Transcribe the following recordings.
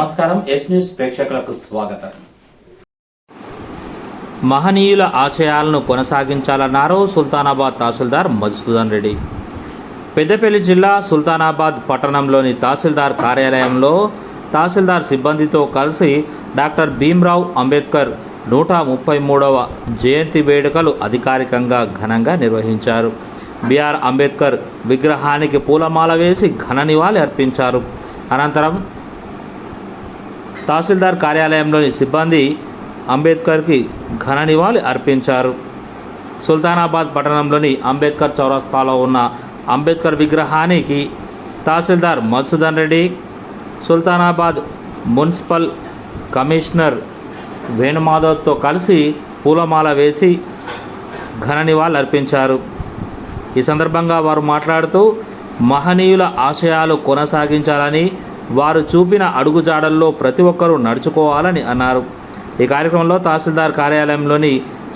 నమస్కారం yes news ప్రేక్షకులకు స్వాగతం. మహనీయుల ఆశయాలను కొనసాగించాలన్నారు సుల్తానాబాద్ తహసీల్దార్ మధుసూదన్ రెడ్డి. పెద్దపల్లి జిల్లా సుల్తానాబాద్ పట్టణంలోని తహసీల్దార్ కార్యాలయంలో తహసీల్దార్ సిబ్బందితో కలిసి డాక్టర్ భీమ్రావ్ అంబేద్కర్ నూట ముప్పై మూడవ జయంతి వేడుకలు అధికారికంగా ఘనంగా నిర్వహించారు. బిఆర్ అంబేద్కర్ విగ్రహానికి పూలమాల వేసి ఘన నివాళి అర్పించారు. అనంతరం తహసీల్దార్ కార్యాలయంలోని సిబ్బంది అంబేద్కర్కి ఘన నివాళి అర్పించారు. సుల్తానాబాద్ పట్టణంలోని అంబేద్కర్ చౌరస్తాలో ఉన్న అంబేద్కర్ విగ్రహానికి తహసీల్దార్ మధుసూదన్ రెడ్డి సుల్తానాబాద్ మున్సిపల్ కమిషనర్ వేణుమాధవ్తో కలిసి పూలమాల వేసి ఘన నివాళులు అర్పించారు. ఈ సందర్భంగా వారు మాట్లాడుతూ మహనీయుల ఆశయాలు కొనసాగించాలని వారు చూపిన అడుగుజాడల్లో ప్రతి ఒక్కరూ నడుచుకోవాలని అన్నారు. ఈ కార్యక్రమంలో తహసీల్దార్ కార్యాలయంలోని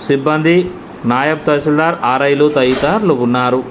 సిబ్బంది నాయబ్ తహసీల్దార్ ఆర్ఐలు తదితరులు ఉన్నారు.